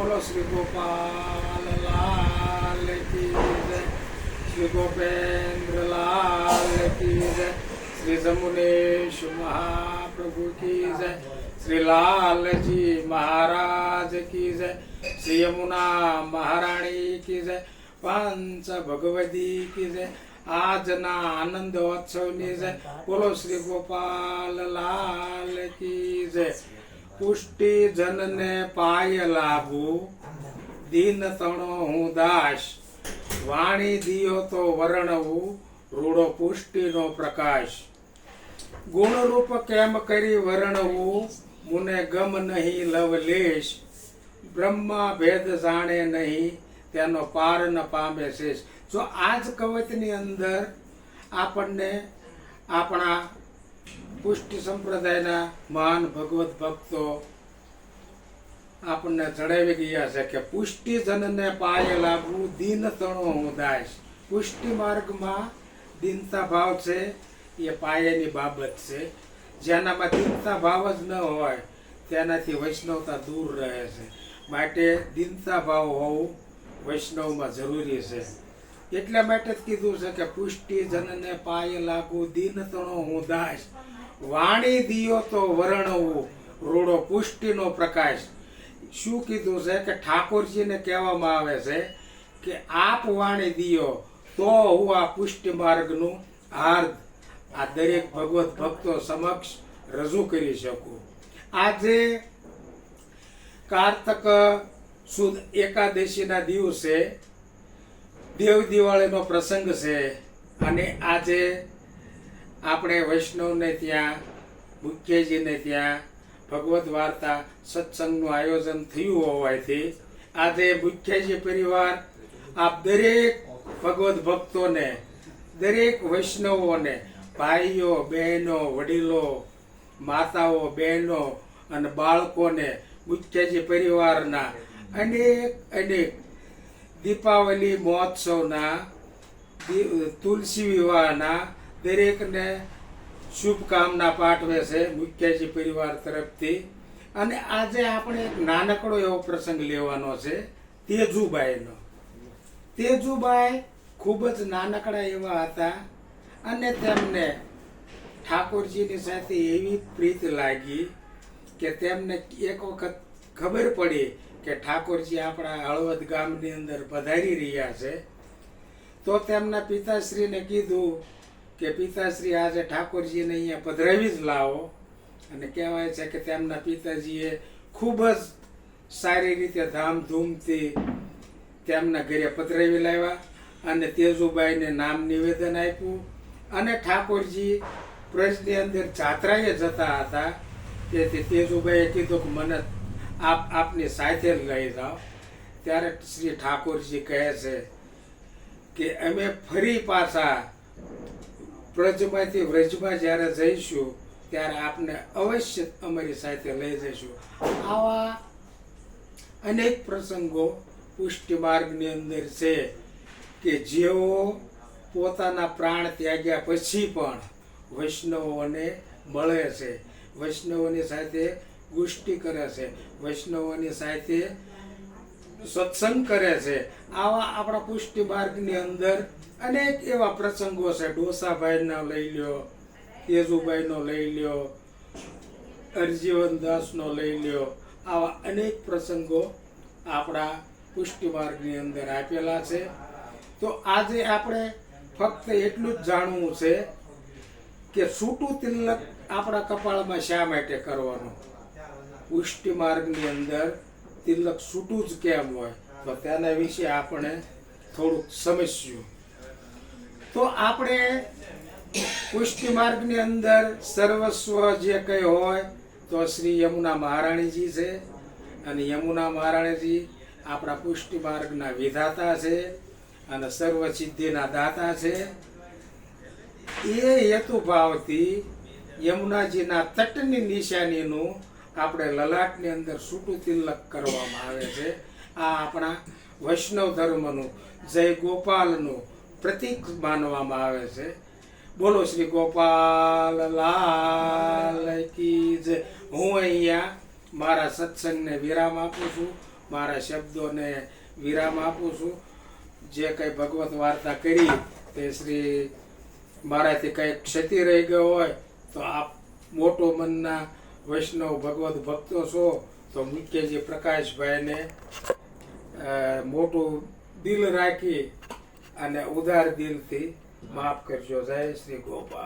બોલો શ્રી ગોપાલ લાલ કી જય શ્રી ગોપેન્દ્ર લાલ કી જય શ્રી જમુનેશ મહાપ્રભુ કી જય શ્રી લાલજી મહારાજ કી જય શ્રી યમુના મહારાણી કી જય પાંચ ભગવતી કી જય આજના આનંદ ઉત્સવની જય બોલો શ્રી ગોપાલ લાલ કી જય પુષ્ટિ જનને પાય લાભુ. દીન તણો હું દાસ. વાણી દિયો તો વર્ણવું. રૂડો પુષ્ટિનો પ્રકાશ. ગુણરૂપ કેમ કરી વર્ણવું? મુને ગમ નહીં લવલેશ બ્રહ્મા ભેદ જાણે નહીં, તેનો પાર ન પામે શેષ. જો આ જ કવચની અંદર આપણને આપણા પુષ્ટિ સંપ્રદાયના મહાન ભગવત ભક્તો આપણને જણાવી ગયા છે કે પુષ્ટિ જનને પાયે લાગવું દીન તણો હું દાસ પુષ્ટિ માર્ગમાં દિનતા ભાવ છે, એ પાયાની બાબત છે. જેનામાં દિનતા ભાવ જ ન હોય, તેનાથી વૈષ્ણવતા દૂર રહે છે. માટે દિનતા ભાવ હોવું વૈષ્ણવમાં જરૂરી છે. એટલા માટે જ કીધું છે કે પુષ્ટિ જનને પાય લાગુ, દિન તણો હું દાસ. વાણી દિયો તો વર્ણવું, રૂડો પુષ્ટિનો પ્રકાશ. શું કીધું છે કે ઠાકોરજીને કહેવામાં આવે છે કે આપ વાણી દિયો તો હું આ પુષ્ટિ માર્ગનું હાર્દ, આ દરેક ભગવત ભક્તો સમક્ષ રજૂ કરી શકું. આજે કાર્તક સુદ એકાદશીના દિવસે દેવ દિવાળીનો પ્રસંગ છે અને આજે આપણે વૈષ્ણવને ત્યાં, મુખ્યજીને ત્યાં ભગવદ્ વાર્તા, સત્સંગનું આયોજન થયું હોવાથી આજે મુખ્યજી પરિવાર, આપ દરેક ભગવદ્ ભક્તોને, દરેક વૈષ્ણવોને, ભાઈઓ, બહેનો, વડીલો, માતાઓ, બહેનો અને બાળકોને મુખ્યજી પરિવારના અનેક અનેક દીપાવલી મહોત્સવના તુલસી વિવાહના દરેકને શુભકામના પાઠવે છે મુખ્યજી પરિવાર તરફથી અને આજે આપણે એક નાનકડો એવો પ્રસંગ લેવાનો છે તેજુબાઈનો તેજુબાઈ ખૂબ જ નાનકડા એવા હતા અને તેમને ઠાકોરજીની સાથે એવી પ્રીત લાગી કે તેમને એક વખત ખબર પડી કે ઠાકોરજી આપણા હળવદ ગામની અંદર પધારી રહ્યા છે, તો તેમના પિતાશ્રીને કીધું કે પિતાશ્રી આજે ઠાકોરજીને અહીંયા પધરાવી જ લાવો. અને કહેવાય છે કે તેમના પિતાજીએ ખૂબ જ સારી રીતે ધામધૂમથી તેમના ઘરે પધરાવી લાવ્યા અને તેજુબાઈને નામ નિવેદન આપ્યું. અને ઠાકોરજી પ્રજની અંદર જાત્રાએ જતા હતા. તેથી તેજુબાઈએ કીધું કે મને આપ આપને સાથે લઈ જાઓ. ત્યારે શ્રી ઠાકોરજી કહે છે કે અમે ફરી પાછા પ્રજમાંથી વ્રજમાં જ્યારે જઈશું, ત્યારે આપને અવશ્ય અમારી સાથે લઈ જઈશું. આવા અનેક પ્રસંગો પુષ્ટિ માર્ગની અંદર છે કે જેઓ પોતાના પ્રાણ ત્યાગ્યા પછી પણ વૈષ્ણવોને મળે છે. વૈષ્ણવોની સાથે ગુષ્ટિ કરે છે. વૈષ્ણવોની સાથે સત્સંગ કરે છે. આવા આપણા પુષ્ટિ માર્ગની અંદર અનેક એવા પ્રસંગો છે. ડોસાભાઈનો લઈ લ્યો તેજુભાઈનો લઈ લ્યો અરજીવનદાસનો લઈ લ્યો. આવા અનેક પ્રસંગો આપણા પુષ્ટિ માર્ગની અંદર આપેલા છે. તો આજે આપણે ફક્ત એટલું જ જાણવું છે કે છૂટું તિલક આપણા કપાળમાં શા માટે કરવાનું? પુષ્ટિ માર્ગની અંદર તિલક છૂટું જ કેમ હોય? તો તેના વિશે આપણે થોડુંક સમજ્યું તો આપણે પુષ્ટિ માર્ગની અંદર સર્વસ્વ જે કંઈ હોય, તો શ્રી યમુના મહારાણીજી છે. અને યમુના મહારાણીજી આપણા પુષ્ટિ માર્ગના વિધાતા છે અને સર્વ સિદ્ધિના દાતા છે. એ હેતુ ભાવથી યમુનાજીના તટની નિશાનીનું આપણે લલાટની અંદર સૂટું તિલક કરવામાં આવે છે. આ આપણા વૈષ્ણવ ધર્મનું જય ગોપાલનું પ્રતીક માનવામાં આવે છે. બોલો શ્રી ગોપાલ લાલ કી જય. હું અહીંયા મારા સત્સંગને વિરામ આપું છું. મારા શબ્દોને વિરામ આપું છું. જે કંઈ ભગવત વાર્તા કરી તે શ્રી મારાથી કંઈ ક્ષતિ રહી ગયો હોય તો આપ મોટો મનના વૈષ્ણવ ભગવત ભક્તો છો, તો મુખ્યજી પ્રકાશભાઈને મોટું દિલ રાખી અને ઉદાર દિલથી માફ કરજો. જય શ્રી ગોપાલ.